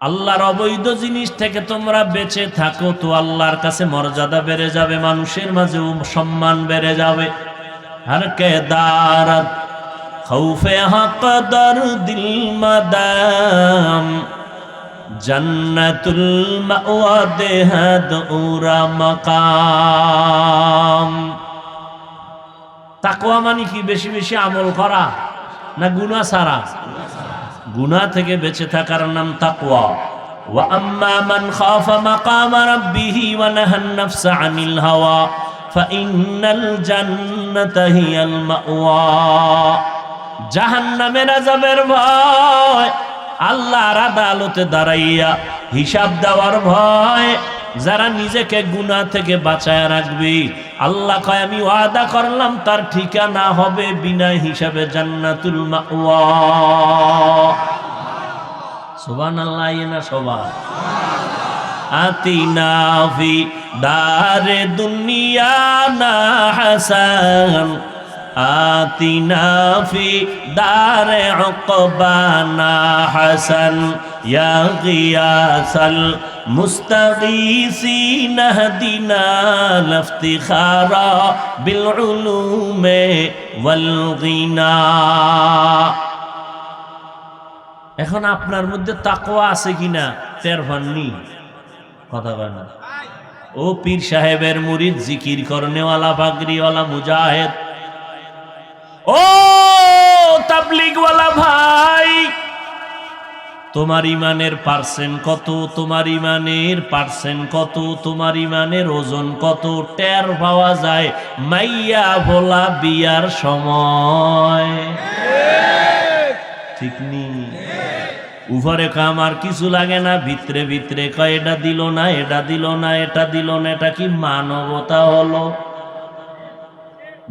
আল্লাহর অবৈধ জিনিস থেকে তোমরা বেঁচে থাকো তো আল্লাহর কাছে মর্যাদা বেড়ে যাবে, মানুষের মাঝেও সম্মান বেড়ে যাবে। আর কে দারত খৌফে দিল মাদাম মাকাম। মানে কি? বেশি বেশি আমল করা না গুনাহ সারা গুনাহ থেকে বেঁচে থাকার নাম তাকওয়া। ওয়া আম্মা মান খাফা মাকাম রাব্বিহি ওয়া নাহান নাফসা আনিল হাওয়া ফাইন্নাল জান্নাতা হিয়াল মাওয়া। জাহান্নামের আযাবের ভয় আল্লাহর আদালতে দাঁড়াইয়া হিসাব দেওয়ার ভয়, যারা নিজেকে গুনাহ থেকে বাঁচায় রাখবি। আল্লাহ কয়, আমি ওয়াদা করলাম, তার ঠিকানা হবে বিনা হিসাবে জান্নাতুল মাওয়া। সুবহানাল্লাহ না সবার। আতিনা দারে দুনিয়া না হাসান। আতিনা ফি দারে উকবানা হাসান, ইয়া গিয়াসাল মুস্তাগীসিন হদিনা লাফতিখারা বিল ওয়াল এখন আপনার মধ্যে তাকওয়া আছে কিনা? তের ভাননি কথা বলেন ও পীর সাহেবের মুরিদ জিকির করনেওয়ালা পাগড়িওয়ালা মুজাহেদ ও তাবলিগওয়ালা ভাই, তোমার ইমানের পার্সেন্ট কত, তোমার ইমানের পার্সেন্ট কত, তোমার ইমানের ওজন কত? টের পাওয়া যায়, মাইয়া ভোলা বিয়ার সময়। ঠিক নেই উপরে কাম আর কিছু লাগে না, ভিতরে ভিতরে কয় এটা দিল না, এটা দিল না, এটা দিল না, এটা কি মানবতা হলো?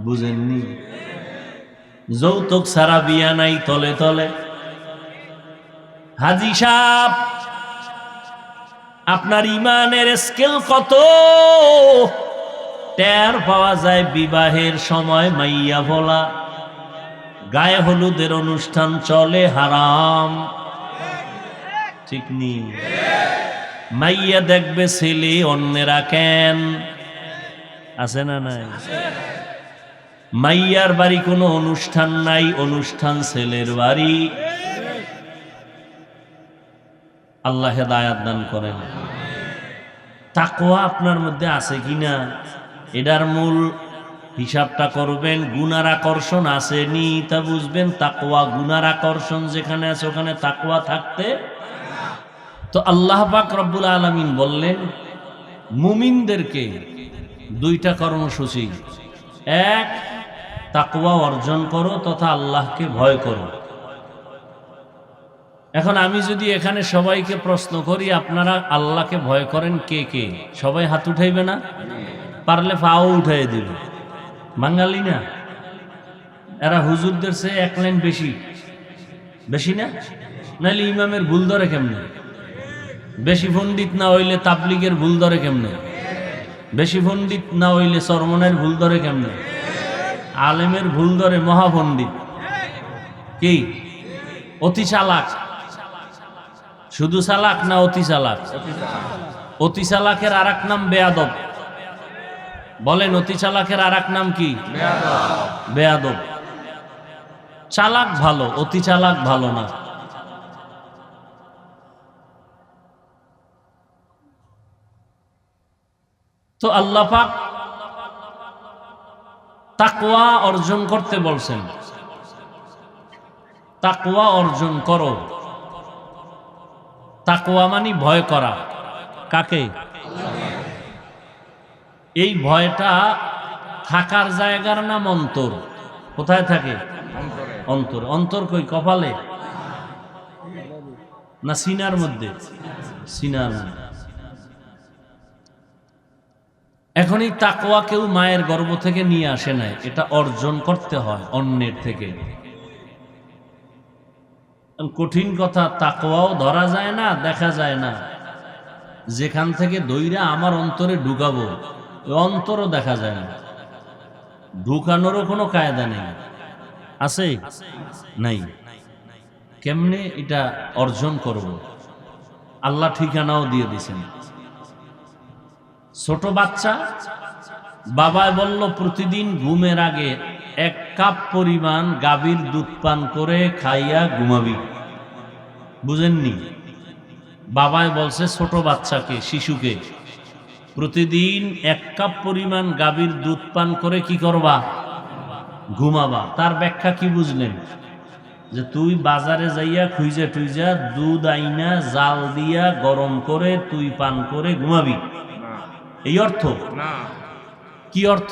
বুঝেননি? যৌতুক সারা বিয়া নাই তলে তলে। হাজি সাহ আপনার ইমানের স্কেল কত? টের পাওয়া যায় বিবাহের সময় মাইয়া ভোলা। গায়ে হলুদের অনুষ্ঠান চলে, হারাম। ঠিক নেই মাইয়া দেখবে ছেলে অন্যেরা কেন? আছে না নাই? মাইয়ার বাড়ি কোনো অনুষ্ঠান নাই, অনুষ্ঠান ছেলের বাড়ি। আল্লাহ হেদায়াত দান করেন। তাকোয়া আপনার মধ্যে আছে কিনা এটার মূল হিসাবটা করবেন, গুনার আকর্ষণ আসেনি তা বুঝবেন। তাকোয়া গুনার আকর্ষণ যেখানে আছে ওখানে তাকোয়া থাকতে তো আল্লাহ পাক রব্বুল আলমিন বললেন, মুমিনদেরকে দুইটা কর্মসূচি। এক তাকওয়া অর্জন করো তথা আল্লাহকে ভয় করো। এখন আমি যদি এখানে সবাইকে প্রশ্ন করি, আপনারা আল্লাহকে ভয় করেন কে কে? সবাই হাত উঠাইবে না? পারলে পাও উঠাই দিবে। বাঙালি না? এরা হুজুরদের সে এক লাইন বেশি। বেশি না? নাহলে ইমামের ভুল ধরে কেমনে? বেশি পণ্ডিত না হইলে তাবলিগের ভুল ধরে কেমনে? বেশি পণ্ডিত না হইলে চরমনের ভুল ধরে কেমনে? আলেমের ভুল ধরে মহাপণ্ডিত। কি? অতি চালাক। শুধু চালাক না অতি চালাক? অতি চালাকের আর নাম বেয়াদব। বলেন, অতি চালাকের আর নাম কি? বেয়াদব। চালাক ভালো, অতি চালাক ভালো না। তো আল্লাহ পাক তাকওয়া অর্জন করতে বলছেন। তাকওয়া অর্জন করো। তাকওয়া মানে ভয় করা। কাকে? এই ভয়টা থাকার জায়গার নাম অন্তর। কোথায় থাকে? অন্তর। অন্তর কই? কপালে? না সিনার মধ্যে? সিনার মধ্যে। এখন এই তাকওয়া কেউ মায়ের গর্ভ থেকে নিয়ে আসে নাই, এটা অর্জন করতে হয় অন্যের থেকে। কঠিন কথা, তাকওয়াও ধরা যায় না, দেখা যায় না। যেখান থেকে দইরা আমার অন্তরে ঢুকাবো অন্তরও দেখা যায় না। ঢুকানোরও কোনো কায়দা নেই। আছে? নাই। কেমনে এটা অর্জন করব? আল্লাহ ঠিকানাও দিয়ে দিছেন। ছোট বাচ্চা বাবায় বলল, প্রতিদিন ঘুমের আগে এক কাপ পরিমাণ গাভীর দুধ পান করে খাইয়া ঘুমাবি। বুঝেননি? বাবায় বলছে, ছোট বাচ্চাকে, শিশুকে, প্রতিদিন এক কাপ পরিমাণ গাভীর দুধ পান করে কি করবা? ঘুমাবা। তার ব্যাখ্যা কি বুঝলেন? যে তুই বাজারে যাইয়া খুঁজা টুইজা দুধ আইনা জাল দিয়া গরম করে তুই পান করে ঘুমাবি। এই অর্থ? কি অর্থ?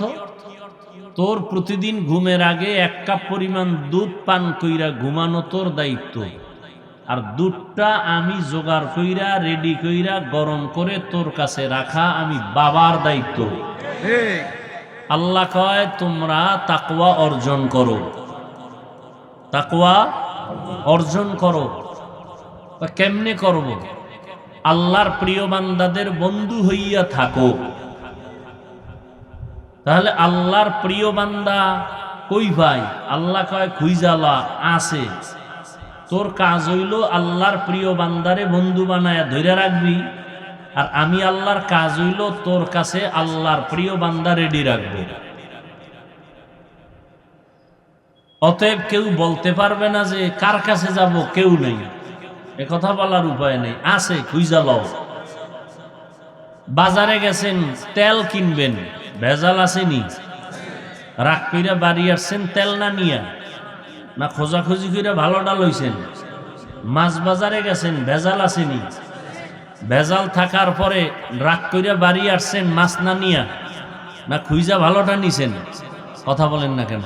তোর প্রতিদিন ঘুমের আগে এক কাপ পরিমাণ দুধ পান কইরা ঘুমানো তোর দায়িত্ব। আর দুধটা আমি জোগাড় কইরা রেডি কইরা গরম করে তোর কাছে রাখা আমি বাবার দায়িত্ব। আল্লাহ কয় তোমরা তাকওয়া অর্জন করো। তাকওয়া অর্জন করো। কেমনে করব? আল্লাহর প্রিয় বান্দাদের বন্ধু হইয়া থাকো তাহলে আল্লাহর প্রিয় বান্দা কই ভাই? আল্লাহ কয় খুইজালা আছে। তোর কাজ হইল আল্লাহর প্রিয় বান্দারে বন্ধু বানায়া ধরে রাখবি। আর আমি আল্লাহর কাজ হইল তোর কাছে আল্লাহর প্রিয় বান্দা রেডি রাখব। অতএব কেউ বলতে পারবে না যে কার কাছে যাব, কেউ নেই। এ কথা বলার উপায় নেই। আছে, খুঁজা লও। বাজারে গেছেন, তেল কিনবেন। ভেজাল আসেনি। রাগ কইরা বাড়ি আসছেন, তেল না নিয়া। না খোঁজাখুঁজি ভালো ডাল হইছেন। মাছ বাজারে গেছেন, ভেজাল আসেনি। ভেজাল থাকার পরে রাগ কইরা বাড়ি আসছেন, মাছ না নিয়া। না খুইজা ভালোটা নিছেন। কথা বলেন না কেন?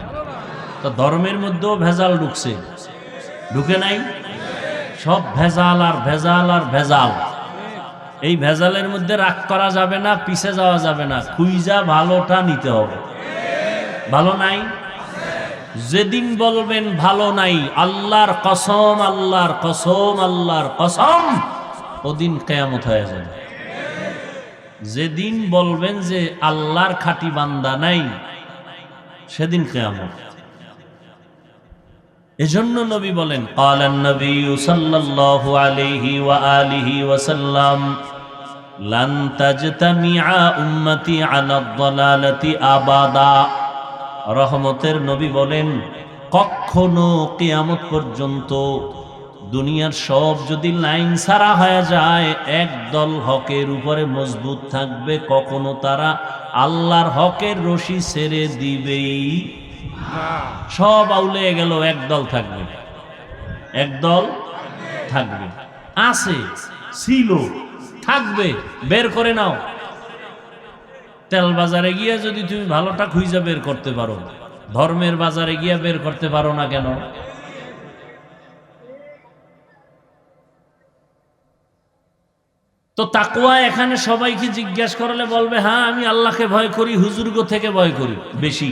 তো ধর্মের মধ্যেও ভেজাল ঢুকছে। ঢুকে নাই? সব ভেজাল আর ভেজাল আর ভেজাল। এই ভেজালের মধ্যে রাগ করা যাবে না, পিছে যাওয়া যাবে না। খুইজা ভালোটা নিতে হবে। ভালো নাই? যেদিন বলবেন ভালো নাই, আল্লাহর কসম আল্লাহর কসম আল্লাহর কসম, ওদিন কেয়ামত হয়ে যাবে। যেদিন বলবেন যে আল্লাহর খাঁটি বান্দা নাই, সেদিন কেয়ামত। এজন্য নবী বলেন, কালান নবী সাল্লাল্লাহু আলাইহি ওয়া আলিহি ওয়াসাল্লাম, লান তাজতামিআ উম্মতি আলা দালালাতি আবাদা। রহমতের নবী বলেন, কখনো কিয়ামত পর্যন্ত দুনিয়ার সব যদি লাইন সারা হয়ে যায়, এক দল হকের উপরে মজবুত থাকবে, কখনো তারা আল্লাহর হকের রশি ছেড়ে দিবেই। সব আউলে গেল, একদল থাকবে। একদল থাকবে। আছে, ছিল, থাকবে, বের করে নাও। তেল বাজারে গিয়ে যদি তুমি ভালোটা খুঁজে বের করতে পারো, ধর্মের বাজারে গিয়ে বের করতে পারো না কেন? তো তাকুয়া এখানে সবাইকে জিজ্ঞেস করলে বলবে হ্যাঁ আমি আল্লাহকে ভয় করি, হুজুর্গ থেকে ভয় করি, বেশি।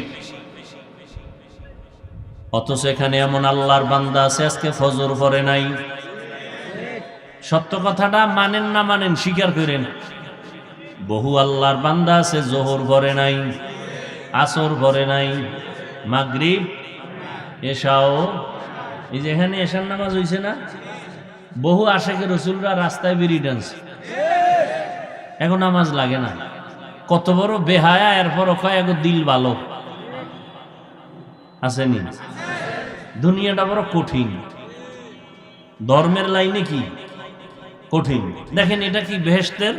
অথচ এখানে এমন আল্লাহর বান্দা আছে, আজকে ফজর করে নাই। সত্য কথাটা মানেন না মানেন স্বীকার করেন। বহু আল্লাহর বান্দা আছে, জোহর ভরে নাই, আসর ভরে নাই, মাগরিব এসাও এই যে এখানে এসার নামাজ হইছে না? বহু আশেকে রসুলরা রাস্তায় বেরিয়ে এখন নামাজ লাগে না। কত বড় বেহায়া এরপর কয় এক দিল ভালো। আসেনি দুনিয়াটা বড় কঠিন। ধর্মের লাইনে কি? কঠিন। দেখেন, এটা কি বেহেস্তের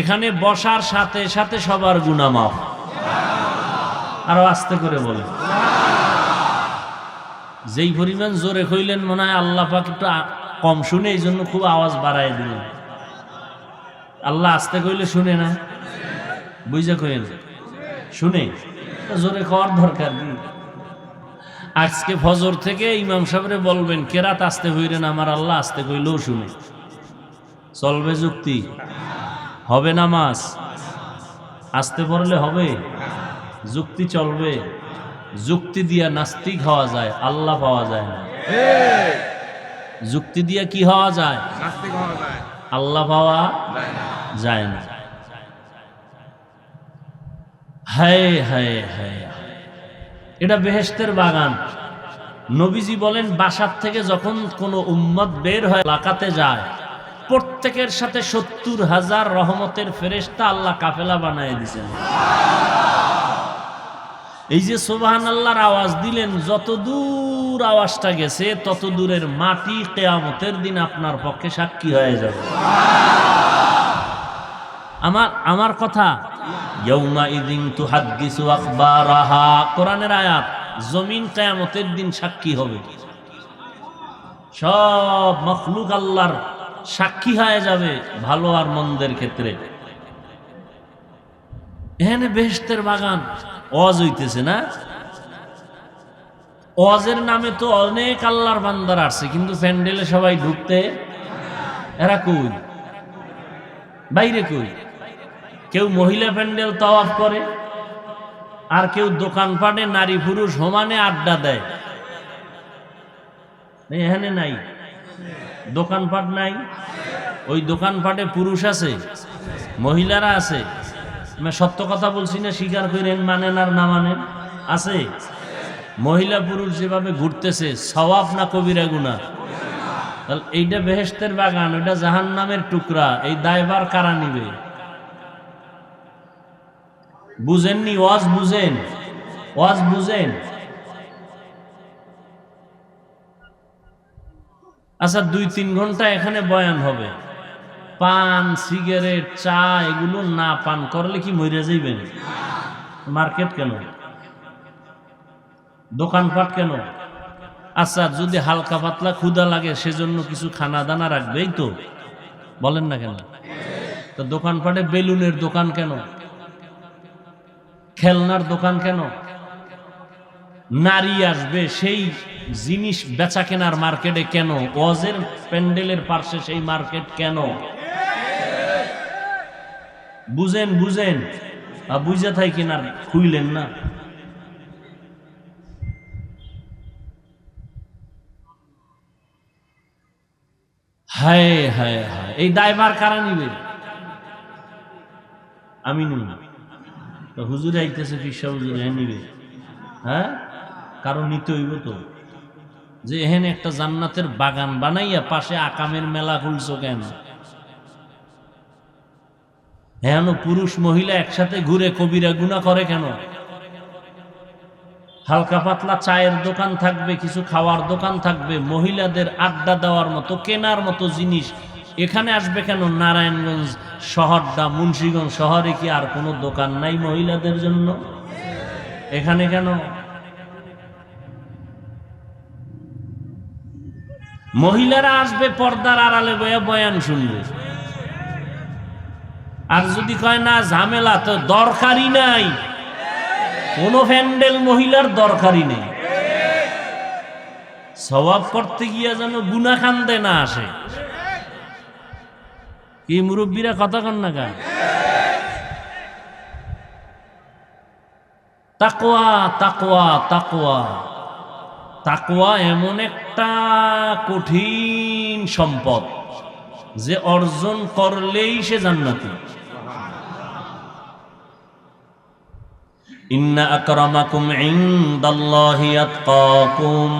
এখানে বসার সাথে সাথে সবার গুণামাপ আরও আস্তে করে বলে যেই পরিমাণ জোরে কইলেন, মনে হয় আল্লাহ পাক একটু কম শুনে এই জন্য খুব আওয়াজ বাড়ায় দিলেন। আল্লাহ আস্তে কইলে শুনে না? বুঝে কইেন শুনে? জোরে খাওয়ার দরকার কি? আজকে ফজর থেকে ইমাম সাহেবরে বলবেন কেরাত আসতে হইলেন আমার আল্লাহ আসতে কইলেও শুনে। চলবে যুক্তি। হবে নামাজ। আসতে পড়লে হবে। যুক্তি চলবে। যুক্তি দিয়া নাস্তিক হওয়া যায়, আল্লাহ পাওয়া যায় না। যুক্তি দিয়া কি হওয়া যায়? আল্লাহ পাওয়া যায় না। হায় হায় হায়। এটা বেহেস্তের বাগান। নবীজি বলেন, বাসার থেকে যখন কোনো উম্মত বের হয়, লাকাতে যায়, প্রত্যেকের সাথে সত্তর হাজার রহমতের ফেরেশতা আল্লাহ কাফেলা বানায় দিয়েছেন। এই যে সোবাহান আল্লাহর আওয়াজ দিলেন, যত দূর আওয়াজটা গেছে, তত দূরের মাটি কেয়ামতের দিন আপনার পক্ষে সাক্ষী হয়ে যাবে। আমার আমার কথা। কোরআনের আয়াত, জমিন কেয়ামতের দিন সাক্ষী হবে। সব মখলুক আল্লাহর সাক্ষী হয়ে যাবে ভালো আর মন্দের ক্ষেত্রে। এখানে বেহেস্তের বাগান। অজ হইতেছে না? অজের নামে তো অনেক আল্লাহর বান্দার আসছে কিন্তু প্যান্ডেলে সবাই ঢুকতে এরা কই? বাইরে কই? কেউ মহিলা প্যান্ডেল তওয়াফ করে, আর কেউ দোকানপাটে নারী পুরুষ সমানে আড্ডা দেয়। এখানে নাই। দোকানপাট নাই। ওই দোকানপাটে পুরুষ আছে, মহিলারা আছে। সত্য কথা বলছি না, স্বীকার করেন, মানেন আর না মানেন? আছে। মহিলা পুরুষ যেভাবে ঘুরতেছে, সওয়াব না কবিরা গুনা তাহলে এইটা বেহেস্তের বাগান, ওইটা জাহান নামের টুকরা, এই দায়বার কারা নিবে? বুঝেননি, ওয়াজ বুঝেন ওয়াজ বুঝেন। আচ্ছা দুই তিন ঘণ্টা এখানে বয়ান হবে। পান, সিগারেট, চা, এগুলো না পান করলে কি মরে যাইবেন? মার্কেট কেন? দোকানপাট কেন? আচ্ছা যদি হালকা পাতলা ক্ষুদা লাগে সেজন্য কিছু খানা দানা রাখবেই তো? বলেন না কেন? তো দোকানপাটে বেলুনের দোকান কেন? খেলনার দোকান কেন? নারী আসবে, সেই জিনিস বেচা কেনার মার্কেটে কেন? ওয়াজের প্যান্ডেলের পার্শ্বে সেই মার্কেট কেন? বুঝেন বুঝেন। বুঝে থাই কিনার খুইলেন না। হায় হায় হায়। এই দায়ভার কারা নিবে? আমি তো হুজুরে আইতেছে ফিসা হুজুরে হ্যাঁ নিবে? হ্যাঁ? কারণ নিতে হইব তো। যে এখানে একটা জান্নাতের বাগান বানাইয়া পাশে আকামের মেলা খুলছো কেন? হেন পুরুষ মহিলা একসাথে ঘুরে কবিরা গুণা করে কেন? হালকা পাতলা চায়ের দোকান থাকবে, কিছু খাওয়ার দোকান থাকবে, মহিলাদের আড্ডা দেওয়ার মতো, কেনার মতো জিনিস এখানে আসবে কেন? নারায়ণগঞ্জ শহরটা মুন্সীগঞ্জ শহরে কি আর কোনো দোকান নাই মহিলাদের জন্য? এখানে কেন? মহিলারা আসবে পর্দার আড়ালে বয়া বয়ান শুনবে। আর যদি কয়, না, ঝামেলা তো দরকারই নাই। কোনো প্যান্ডেল মহিলার দরকারই নেই। স্বভাব করতে গিয়া যেন গুনা খান্দে না আসে। কি মুরব্বীরা কথা কন না গা তাকোয়া তাকোয়া তাকোয়া তাকোয়া এমন একটা কঠিন সম্পদ যে অর্জন করলেই সে জান্নাতি। ইন্না আকরামাকুম ইনদাল্লাহি আতকাকুম।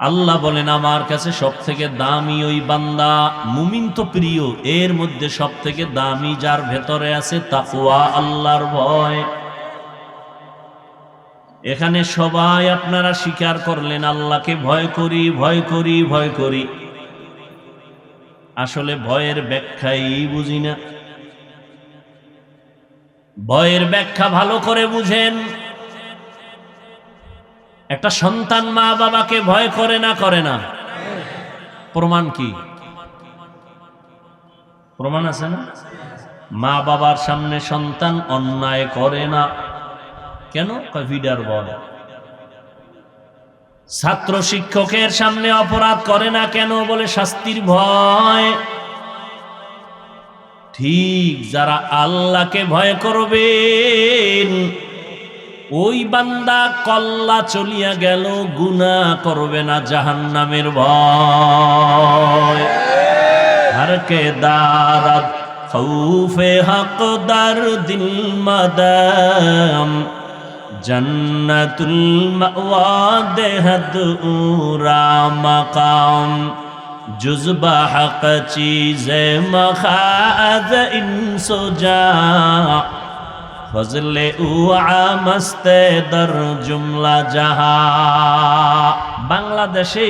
আল্লাহ বলেন, আমার কাছে সব থেকে দামি ওই বান্দা মুমিন তো প্রিয়। এর মধ্যে সব থেকে দামি যার ভেতরে আছে তাকুয়া আল্লাহর ভয়। এখানে সবাই আপনারা স্বীকার করলেন, আল্লাহকে ভয় করি ভয় করি ভয় করি। আসলে ভয়ের ব্যাখ্যাই বুঝি না। ভয়ের ব্যাখ্যা ভালো করে বুঝেন। একটা সন্তান মা বাবাকে ভয় করে না করে না। প্রমাণ কি? প্রমাণ আছে না? মা বাবার সামনে সন্তান অন্যায় করে না। কেন? ভিডার বলে। ছাত্র শিক্ষকের সামনে অপরাধ করে না কেন বলে শাস্তির ভয়? ঠিক, যারা আল্লাহকে ভয় করবেন ওই বান্দা কল্লা চলিয়া গেল গুনা করবে না জাহান্নামের ভয় হরকে দারাত খৌফে হকদার দিল মাদাম জন্নতুল মাওয়া দেহদ উরা মাকাম جزبہ حق چیز مخاذ انسجا ফজলে উআ মস্তে দর জুমলা জাহা। বাংলাদেশে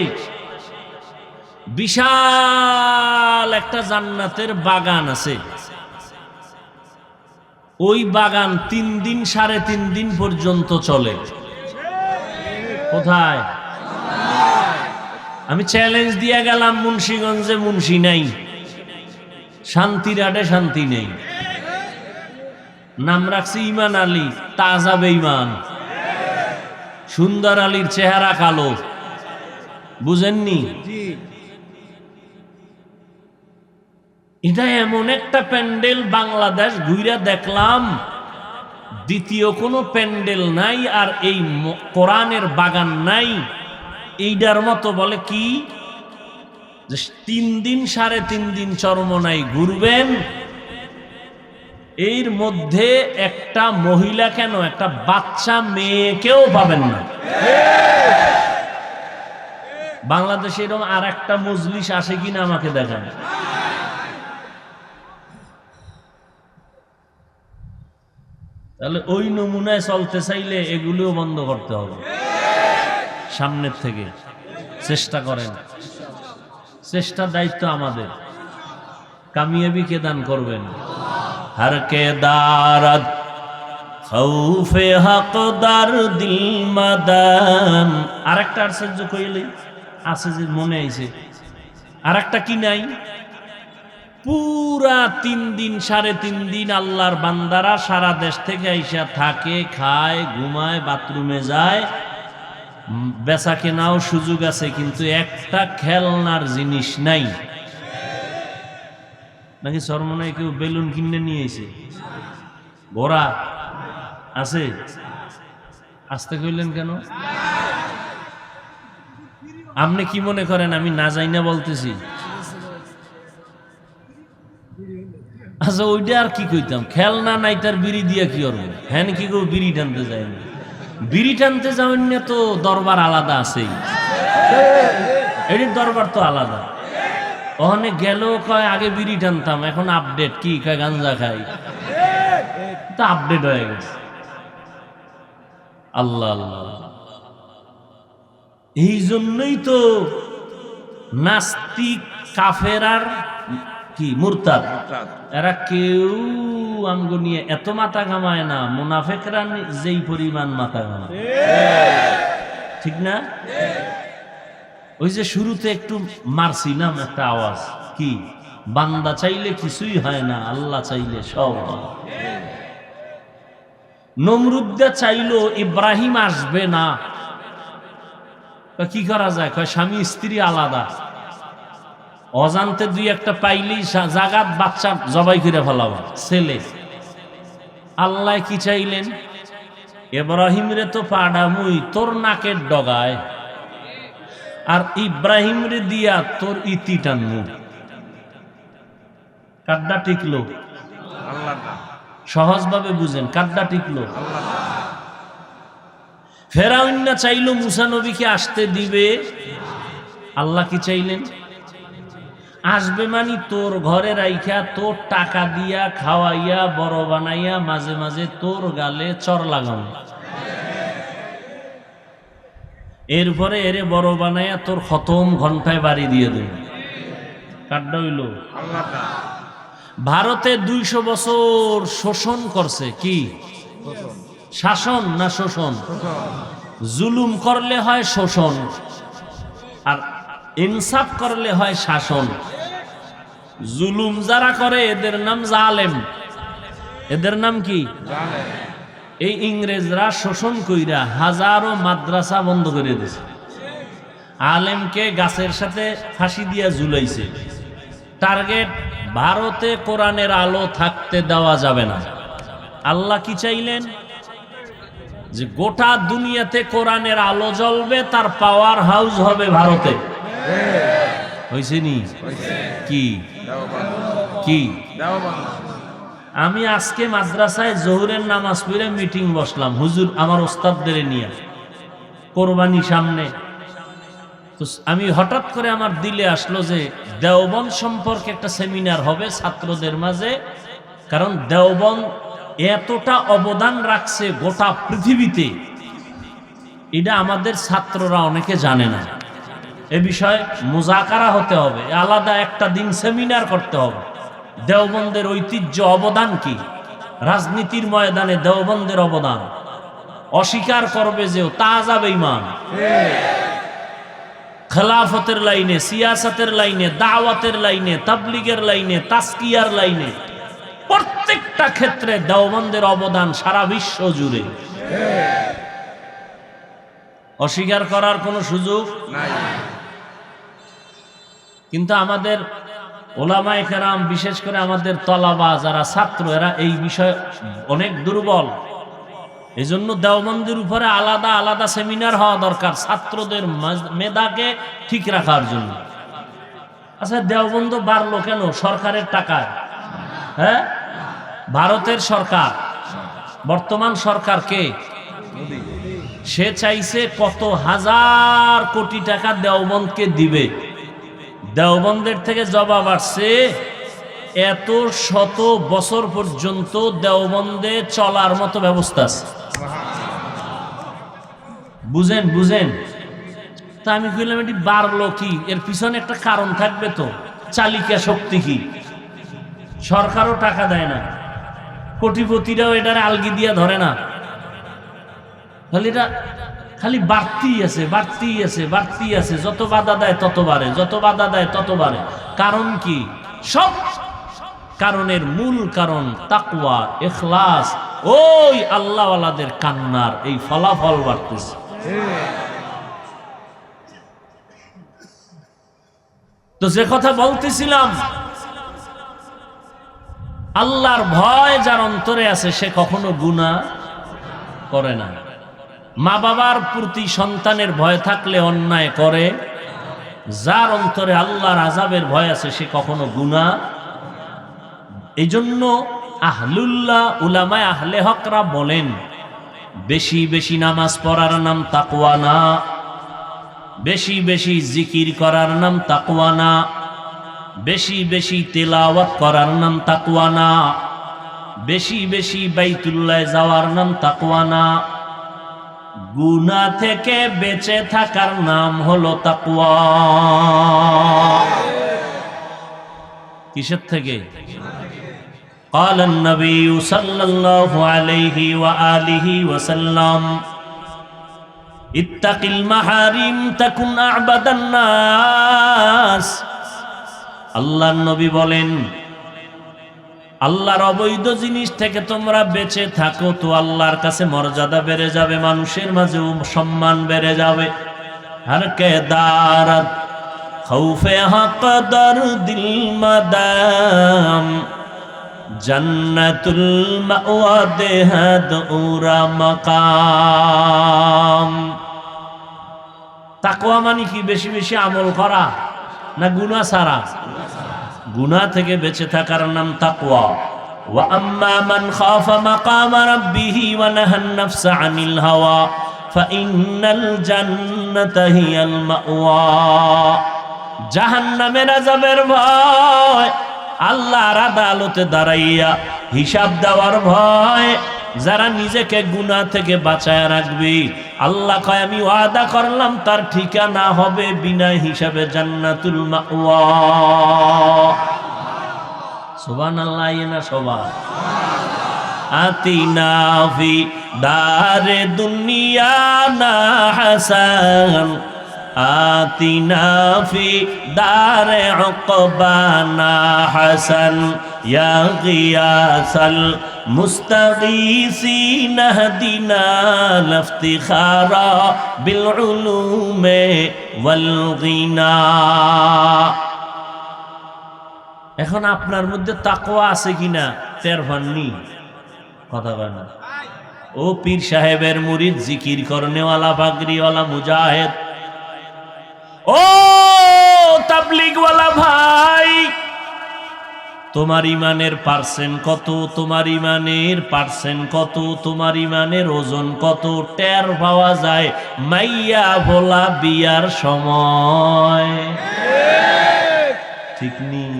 বিশাল একটা জান্নাতের বাগান আছে। ওই বাগান তিন দিন সাড়ে তিন দিন পর্যন্ত চলে। কোথায়? আমি চ্যালেঞ্জ দিয়ে গেলাম মুন্সীগঞ্জে মুন্সি নাই। শান্তিরাটে শান্তি নেই। নাম রাখছি ইমান আলী তাজা বেঈমান। সুন্দর আলীর চেহারা কালো। বুঝেননি? এটা এমন একটা প্যান্ডেল বাংলাদেশ ঘুইরা দেখলাম। দ্বিতীয় কোনো প্যান্ডেল নাই আর এই কোরআনের বাগান নাই। এইটার মতো বলে কি? তিন দিন সাড়ে তিন দিন চরমনাই ঘুরবেন এর মধ্যে একটা মহিলা কেন? একটা বাচ্চা মেয়েকেও পাবেন না। বাংলাদেশে এরকম আর একটা মজলিস আসে কিনা আমাকে দেখান। তাহলে ওই নমুনায় চলতে চাইলে এগুলিও বন্ধ করতে হবে। সামনের থেকে। চেষ্টা করেন। চেষ্টার দায়িত্ব আমাদের। কামিয়াবি কে দান করবেন? হর কে দারদ খৌফে হকদার দিল মাদান আরেকটা আশ্চর্য কইলে আছে যে মনে আইছে আরেকটা কি নাই পুরা তিন দিন সাড়ে তিন দিন আল্লাহর বান্দারা সারা দেশ থেকে আইসা থাকে খায় ঘুমায় বাথরুমে যায় বেচা কেনাও সুযোগ আছে, কিন্তু একটা খেলনার জিনিস নাই। নাকি সরমনায় কেউ বেলুন কিনে নিয়ে এসে ঘোড়া আছে? আসতে কইলেন কেন? আপনি কি মনে করেন আমি না যাই না বলতেছি? আচ্ছা ওইটা আর কি কইতাম? খেলনা নাই তার বিড়ি দিয়া কি করব? হ্যাঁ কি গো বিড়ি টানতে যায় না? বিড়ি টানতে না তো দরবার আলাদা আছেই। এটির দরবার তো আলাদা। ওখানে গেল কয় আগে বিড়ি টানতাম এখন আপডেট কি কয় গাঞ্জা খাই। তা আপডেট হয়ে গেছে। আল্লাহ আল্লাহ এই জন্যই তো নাস্তিক কাফেরার কি মুরতাদ। এরা কেউ আঙ্গ নিয়ে এত মাথা ঘামায় না মুনাফেকরা যেই পরিমাণ মাথা ঘামায়। ঠিক। না? ওই যে শুরুতে একটু মারছিলাম একটা আওয়াজ, কি? বান্দা চাইলে কিছুই হয় না, আল্লাহ চাইলে সব হয়। নমরুদ্দা চাইলো ইব্রাহিম আসবে না। কি করা যায়? কয়, স্বামী, স্ত্রী আলাদা। অজান্তে দুই একটা পাইলেই জাগাত বাচ্চা জবাই করে ফেলাবা, ছেলে। আল্লাহ কি চাইলেন? এব্রাহিম রে তো পাডামুই, তোর নাকের ডগায়। আর ইব্রাহিম রে দিয়া তোর ইতি টানমু কাড্ডা টিকলো? আল্লাহ না সহজভাবে বুঝেন কাড্ডা টিকলো? ফেরাউন্না চাইলো মুসা নবীকে আসতে দিবে। আল্লাহ কি চাইলেন? আসবে মানি তোর ঘরে রাইখা তোর টাকা দিয়া খাওয়াইয়া বড় বানাইয়া মাঝে মাঝে তোর গালে চর লাগানো। এরপরে এরে বড় বানাইয়া তোর খতম ঘন্টায় বাড়ি দিয়ে দেবে। ভারতে দুইশো বছর শোষণ করছে কি? শাসন না শোষণ? জুলুম করলে হয় শোষণ, আর ইনসাফ করলে হয় শাসন। জুলুম যারা করে, এদের নাম জালেম। এদের নাম কি? এই ইংরেজরা শোষণ কইরা হাজারো মাদ্রাসা বন্ধ করে দিয়েছে আলেমকে গাছের সাথে ফাঁসি দিয়া ঝুলাইছে। টার্গেট, ভারতে কোরআনের আলো থাকতে দেওয়া যাবে না। আল্লাহ কি চাইলেন? যে গোটা দুনিয়াতে কোরআনের আলো জ্বলবে, তার পাওয়ার হাউস হবে ভারতে। হয়েছে নি? কি? কি? আমি আজকে মাদ্রাসায় জহুরের নামাজ পড়ে মিটিং বসলাম। হুজুর, আমার ওস্তাদদের নিয়ে। কোরবানি সামনে। তো আমি হঠাৎ করে আমার দিলে আসলো যে দেওবন সম্পর্কে একটা সেমিনার হবে ছাত্রদের মাঝে। কারণ দেওবন এতটা অবদান রাখছে গোটা পৃথিবীতে। এটা আমাদের ছাত্ররা অনেকে জানে না। এ বিষয়ে মোজাকারা হতে হবে। আলাদা একটা দিন সেমিনার করতে হবে। দেওবন্দের ঐতিহ্য অবদান কি? রাজনীতির ময়দানে দেওবন্দের অবদান। অস্বীকার করবে যে তা যাবে ইমান খেলাফতের লাইনে, সিয়াসতের লাইনে, দাওয়াতের লাইনে, তাবলিগের লাইনে তাস্কিয়ার লাইনে প্রত্যেকটা ক্ষেত্রে দেওবন্দের অবদান সারা বিশ্ব জুড়ে। অস্বীকার করার কোনো সুযোগ নাই। কিন্তু আমাদের ওলামায়ে কেরাম, বিশেষ করে আমাদের তলাবা যারা ছাত্র, এরা এই বিষয়ে অনেক দুর্বল। এই জন্য দেওবন্দির উপরে আলাদা আলাদা সেমিনার হওয়া দরকার ছাত্রদের মেধাকে ঠিক রাখার জন্য। আচ্ছা দেওবন্দ বাড়লো কেন? সরকারের টাকায়। হ্যাঁ? ভারতের সরকার। বর্তমান সরকার কে? সে চাইছে কত হাজার কোটি টাকা দেওবন্দকে দিবে। দেওবন্দের থেকে জবাব আসছে, এত শত বছর পর্যন্ত দেওবন্দে চলার মতো ব্যবস্থা আছে। বুঝেন বুঝেন। তা আমি কইলাম, এটি বাড়লো কি? এর পিছনে একটা কারণ থাকবে তো। চালিকা শক্তি কি? সরকারও টাকা দেয় না। কোটিপতিরাও এটার আলগি দিয়া ধরে না। খালি এটা খালি বাড়তেই আছে বাড়তেই আছে বাড়তেই আছে। যত বাধা দেয় তত বাড়ে, যত বাধা দেয় তত বাড়ে। কারণ কি? সব কারণের মূল কারণ তাকওয়া এখলাস ওই আল্লাহওয়ালাদের কান্নার এই ফলাফল বাড়তেছে। তো যে কথা বলতেছিলাম, আল্লাহর ভয় যার অন্তরে আছে, সে কখনো গুণা করে না। মা বাবার প্রতি সন্তানের ভয় থাকলে অন্যায় করে, যার অন্তরে আল্লাহর আজাবের ভয় আছে সে কখনো গুণা এই জন্য আহলুল্লাহ উলামায় আহলে হকরা বলেন, বেশি বেশি নামাজ পড়ার নাম তাকওয়া না, বেশি বেশি জিকির করার নাম তাকওয়া না, বেশি বেশি তেলাওয়াত করার নাম তাকওয়া না, বেশি বেশি বাইতুল্লায় যাওয়ার নাম তাকওয়া না। গুনা থেকে বেঁচে থাকার নাম হলো তাকওয়া কিসের থেকে قال النبي صلى الله عليه وآله وسلم اتق المحارم تكن أعبد الناس আল্লাহর নবী বলেন আল্লাহর অবৈধ জিনিস থেকে তোমরা বেঁচে থাকো তো আল্লাহর কাছে মর্যাদা বেড়ে যাবে, মানুষের মাঝে সম্মান বেড়ে যাবে। আর কে দারাত খৌফে দিল মাদাম মাকাম। তাকওয়া মানে কি? বেশি বেশি আমল করা না গুনাহ ছাড়া? গুনাহ থেকে বেঁচে থাকার নাম তাকওয়া। ওয়া আম্মা মান খাফা মাকাম রাব্বিহি ওয়া নাহান নাফসা আনিল হাওয়া ফাইন্নাল জান্নাতা হিয়াল মাওয়া। জাহান্নামের আযাবের ভয়, আল্লাহর আদালতে দাঁড়াইয়া হিসাব দেওয়ার ভয় যারা নিজেকে গুনাহ থেকে বাঁচায় রাখবি। আল্লাহ কয়, আমি ওয়াদা করলাম, তার ঠিকানা হবে বিনা হিসাবে জান্নাতুল মাওয়া। সুবহানাল্লাহ না সবার। আতিনা দারে দুনিয়া না হাসান। দারে উকবানা হাসান, ইয়া গিয়াসাল মুস্তাগীসিন হদিনা লাফতিখারা বিল উলুমে ওয়াল গিনা এখন আপনার মধ্যে তাকওয়া আছে কিনা? তের ভাননি কথা কয় না। ও পীর সাহেবের মুরিদ জিকির করনেওয়ালা বাগরিওয়ালা, মুজাহেদ ও তাবলিগওয়ালা ভাই, তোমার ইমানের পার্সেন্ট কত, তোমার ইমানের পার্সেন্ট কত, তোমার ইমানের ওজন কত? টের পাওয়া যায় মাইয়া ভোলা বিয়ার সময়। ঠিক নেই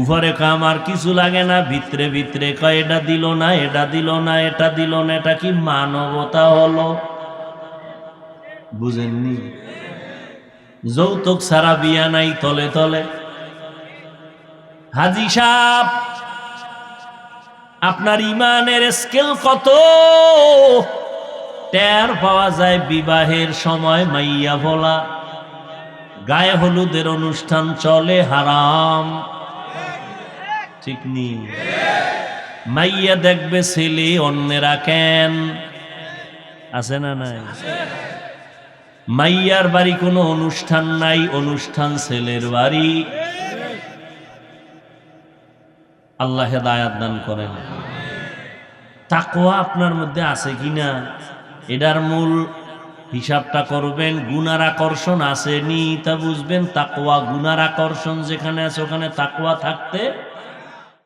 উপরে কাম আর কিছু লাগে না, ভিতরে ভিতরে কয়, এটা দিল না, এটা দিল না, এটা দিল না, এটা কি মানবতা হলো? বুঝেননি? যৌতুক সারা বিয়া নাই তলে তলে। হাজি সাহ আপনার ইমানের স্কেল কত? টের পাওয়া যায় বিবাহের সময় মাইয়া ভোলা গায়ে হলুদের অনুষ্ঠান চলে, হারাম। ঠিক নি? মাইয়া দেখবে ছেলে অন্যেরা কেন? আছে না নাই? মাইয়ার বাড়ি কোনো অনুষ্ঠান নাই, অনুষ্ঠান ছেলের বাড়ি। আল্লাহ হেদায়াত দান করেন। তাকোয়া আপনার মধ্যে আছে কিনা? এটার মূল হিসাবটা করবেন, গুনার আকর্ষণ আসেনি তা বুঝবেন। তাকোয়া গুনার আকর্ষণ যেখানে আছে, ওখানে তাকোয়া থাকতে